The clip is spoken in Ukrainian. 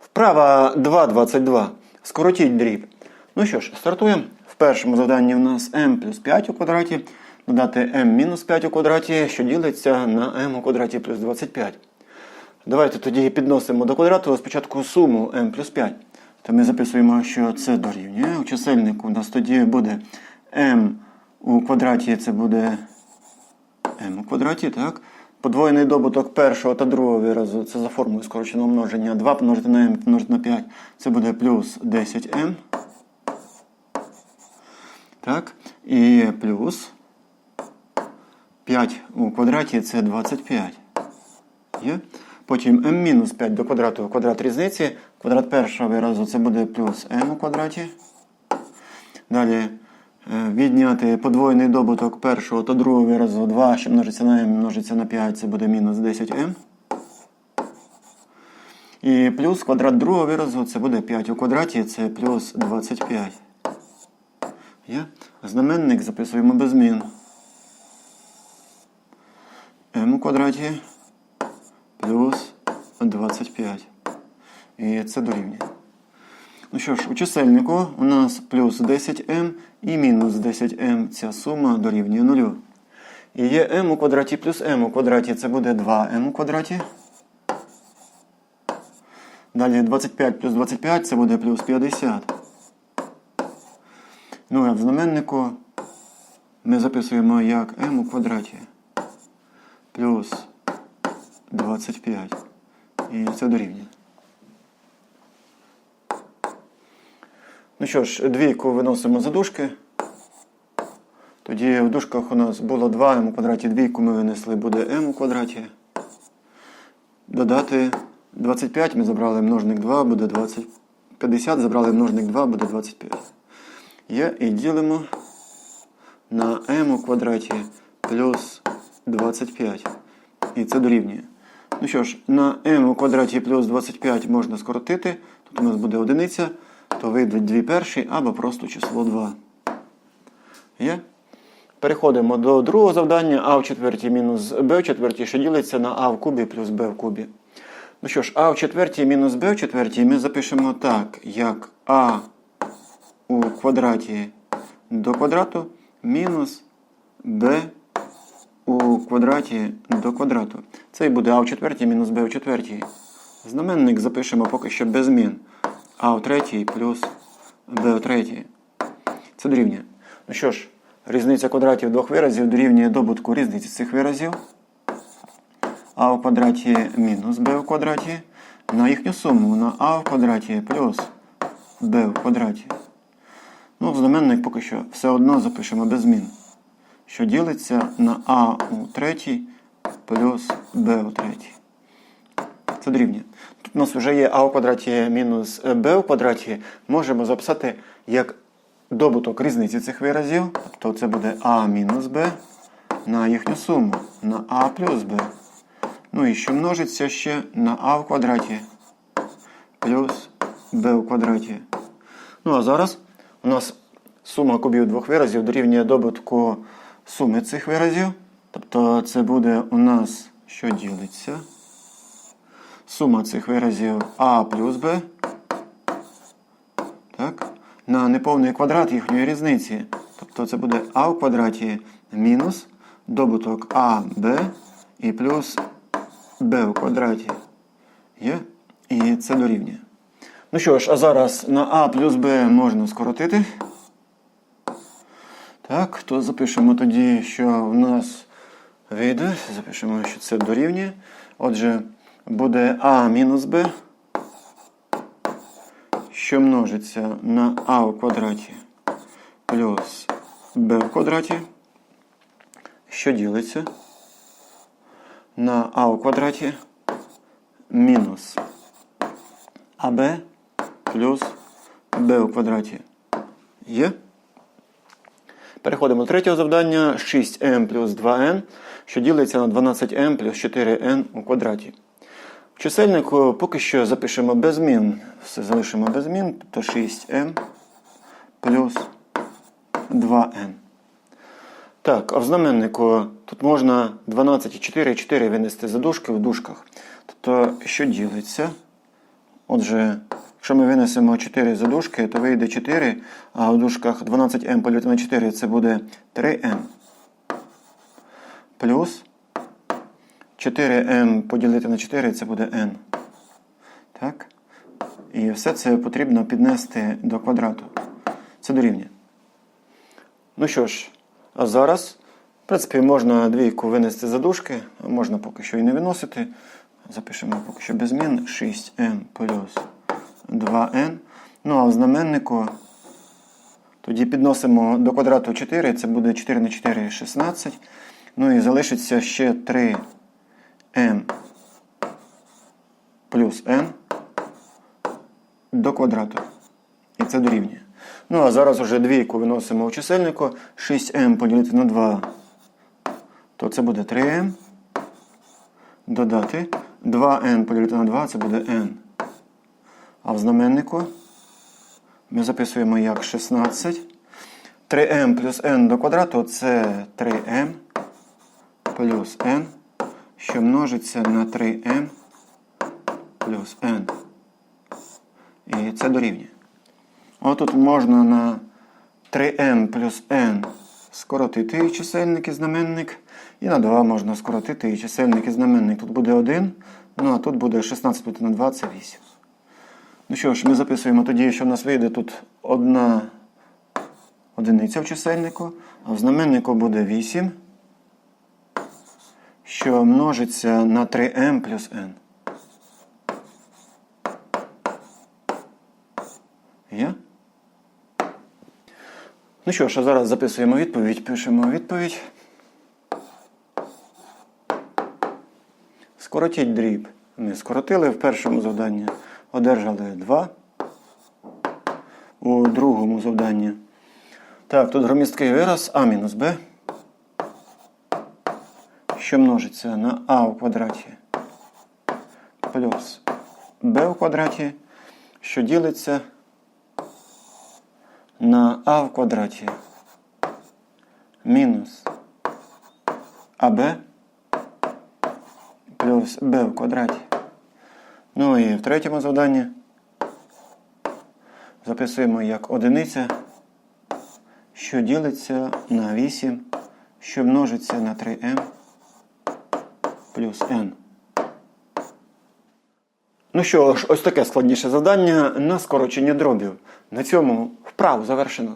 Вправа 2.22. Скоротіть дріб. Ну що ж, стартуємо. В першому завданні у нас m плюс 5 у квадраті. Додати m мінус 5 у квадраті, що ділиться на m у квадраті плюс 25. Давайте тоді підносимо до квадрату спочатку суму m плюс 5. То ми записуємо, що це дорівнює. У чисельнику у нас тоді буде m у квадраті, це буде m у квадраті, так? Подвоєний добуток першого та другого виразу, це за формулою скороченого множення. 2 помножити на m помножити на 5, це буде плюс 10m. Так, і плюс 5 у квадраті це 25. Є? Потім m мінус 5 до квадрату квадрат різниці. Квадрат першого виразу це буде плюс m у квадраті. Далі відняти подвоєний добуток першого та другого виразу 2, що множиться на m, множиться на 5, це буде мінус 10m. І плюс квадрат другого виразу це буде 5 у квадраті, це плюс 25. Є? Знаменник записуємо без змін. m у квадраті плюс 25. І це дорівнює. Ну що ж, у чисельнику у нас плюс 10m і мінус 10m. Ця сума дорівнює 0. І є m у квадраті плюс m у квадраті. Це буде 2m у квадраті. Далі 25 плюс 25 це буде плюс 50. Ну а в знаменнику ми записуємо як m у квадраті плюс 25. І це дорівнює. Ну що ж, двійку виносимо за дужки. Тоді в дужках у нас було 2m у квадраті, двійку ми винесли, буде m у квадраті. Додати 25 ми забрали множник 2, буде 20. 50 забрали множник 2, буде 25. Є і ділимо на m у квадраті плюс 25. І це дорівнює. Ну що ж, на m у квадраті плюс 25 можна скоротити. Тут у нас буде одиниця, то вийдуть 2 перші або просто число 2. Є? Переходимо до другого завдання а в четвертій мінус b в четвертій, що ділиться на а в кубі плюс b в кубі. Ну що ж, а в четвертій мінус b в четвертій ми запишемо так, як а у квадраті до квадрату мінус b у квадраті до квадрату. Це і буде а в четвертій мінус b в четвертій. Знаменник запишемо поки що без змін. А в третій плюс b в третій. Це дорівнює. Ну що ж, різниця квадратів двох виразів дорівнює добутку різниці цих виразів. а в квадраті мінус b в квадраті на їхню суму на а в квадраті плюс b в квадраті. Ну, в знаменник поки що все одно запишемо без змін. Що ділиться на а у третій плюс b у третій. Це дорівнює. Тут у нас вже є а у квадраті мінус b у квадраті. Можемо записати як добуток різниці цих виразів. Тобто це буде а мінус b на їхню суму на а плюс b. Ну і що множиться ще на а в квадраті плюс b у квадраті. Ну а зараз у нас сума кубів двох виразів дорівнює добутку суми цих виразів. Тобто це буде у нас що ділиться. Сума цих виразів а плюс. Так? На неповний квадрат їхньої різниці. Тобто це буде а в квадраті мінус добуток а, b і плюс b в квадраті. Є? І це дорівнює. Ну що ж, а зараз на а плюс b можна скоротити. Так, то запишемо тоді, що в нас вийде. Запишемо, що це дорівнює. Отже, буде а мінус b, що множиться на а в квадраті плюс b в квадраті, що ділиться на а у квадраті мінус АБ плюс b у квадраті. Є? Переходимо до третього завдання 6m плюс 2n, що ділиться на 12m плюс 4n у квадраті. В чисельнику поки що запишемо без змін. Все залишимо без змін, то 6m плюс 2n. Так, а в знаменнику тут можна 12 і 4 і 4 винести за дужки в дужках. Тобто, що ділиться Отже, якщо ми винесемо 4 за дужки, то вийде 4, а в дужках 12m поділити на 4 це буде 3m. Плюс 4m поділити на 4 це буде n. Так? І все це потрібно піднести до квадрату. Це дорівнює. Ну що ж, а зараз, в принципі, можна двійку винести за дужки, а можна поки що і не виносити. Запишемо поки що без змін 6m плюс 2n. Ну а в знаменнику тоді підносимо до квадрату 4, це буде 4 на 4 16. Ну і залишиться ще 3m плюс n до квадрату. І це дорівнює. Ну, а зараз вже двійку виносимо у чисельнику. 6m поділити на 2, то це буде 3m. Додати. 2n поділити на 2, це буде n. А в знаменнику ми записуємо як 16. 3m плюс n до квадрату це 3m плюс n, що множиться на 3m плюс n. І це дорівнює. Отут можна на 3m плюс n скоротити чисельник і знаменник. І на 2 можна скоротити і чисельник і знаменник. Тут буде 1, ну а тут буде 16 на 2 це 8. Ну що ж, ми записуємо тоді, що в нас вийде тут одна одиниця в чисельнику, а в знаменнику буде 8, що множиться на 3m плюс n. Є? Ну що ж, а зараз записуємо відповідь, пишемо відповідь. Скоротіть дріб. Ми скоротили в першому завданні, одержали 2. У другому завданні. Так, тут громісткий вираз а мінус b, що множиться на а у квадраті плюс b у квадраті, що ділиться на а в квадраті мінус АБ плюс Б в квадраті. Ну і в третьому завданні записуємо як одиниця, що ділиться на 8, що множиться на 3m плюс n. Ну що ж, ось таке складніше завдання на скорочення дробів. На цьому вправу завершено.